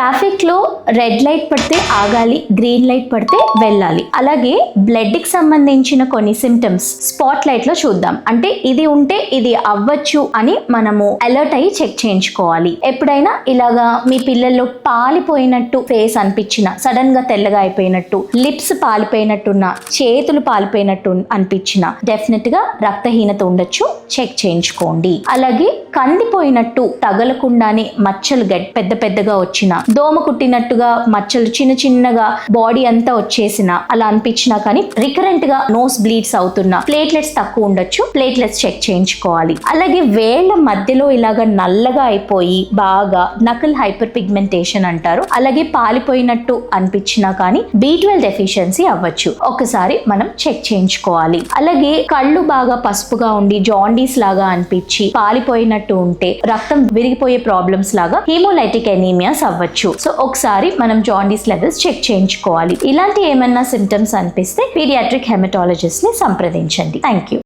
ట్రాఫిక్లో red light పడితే ఆగాలి గ్రీన్ లైట్ పడితే వెళ్ళాలి. అలాగే బ్లడ్కి సంబంధించిన కొన్ని సిమ్టమ్స్ స్పాట్ లైట్లో చూద్దాం. అంటే ఇది ఉంటే ఇది అవ్వచ్చు అని మనము అలర్ట్ అయ్యి చెక్ చేయించుకోవాలి. ఎప్పుడైనా ఇలాగా మీ పిల్లల్లో పాలిపోయినట్టు ఫేస్ అనిపించిన సడన్గా తెల్లగా అయిపోయినట్టు లిప్స్ పాలిపోయినట్టున్న చేతులు పాలిపోయినట్టు అనిపించిన డెఫినెట్గా రక్తహీనత ఉండొచ్చు. చెక్ చేయించుకోండి. అలాగే కందిపోయినట్టు తగలకుండానే మచ్చలు గడ్ పెద్ద పెద్దగా వచ్చిన. దోమ కుట్టినట్టుగా మచ్చలు చిన్న చిన్నగా బాడీ అంతా వచ్చేసిన. అలా అనిపించినా కానీ రికరెంట్గా నోస్ బ్లీడ్స్ అవుతున్నా. ప్లేట్లెట్స్ తక్కువ ఉండొచ్చు. ప్లేట్లెట్స్ చెక్ చేయించుకోవాలి. అలాగే వేళ్ళ మధ్యలో ఇలాగ నల్లగా అయిపోయి బాగా నకల్ హైపర్ పిగ్మెంటేషన్ అంటారు. అలాగే పాలిపోయినట్టు అనిపించినా కానీ బీ ట్వెల్వ్ డెఫిషియన్సీ అవ్వచ్చు. ఒకసారి మనం చెక్ చేయించుకోవాలి. అలాగే కళ్ళు బాగా పసుపుగా ఉండి జాండీస్ లాగా అనిపించి పాలిపోయినట్టు ఉంటే రక్తం విరిగిపోయే ప్రాబ్లమ్స్ లాగా హీమోలైటిక్ ఎనీమియాస్ అవ్వచ్చు. సో ఒకసారి మనం జాండీస్ లెవెల్స్ చెక్ చేయించుకోవాలి. ఇలాంటి ఏమైనా సిమ్టమ్స్ అనిపిస్తే పీడియాట్రిక్ హెమటాలజిస్ట్ని సంప్రదించండి. Thank you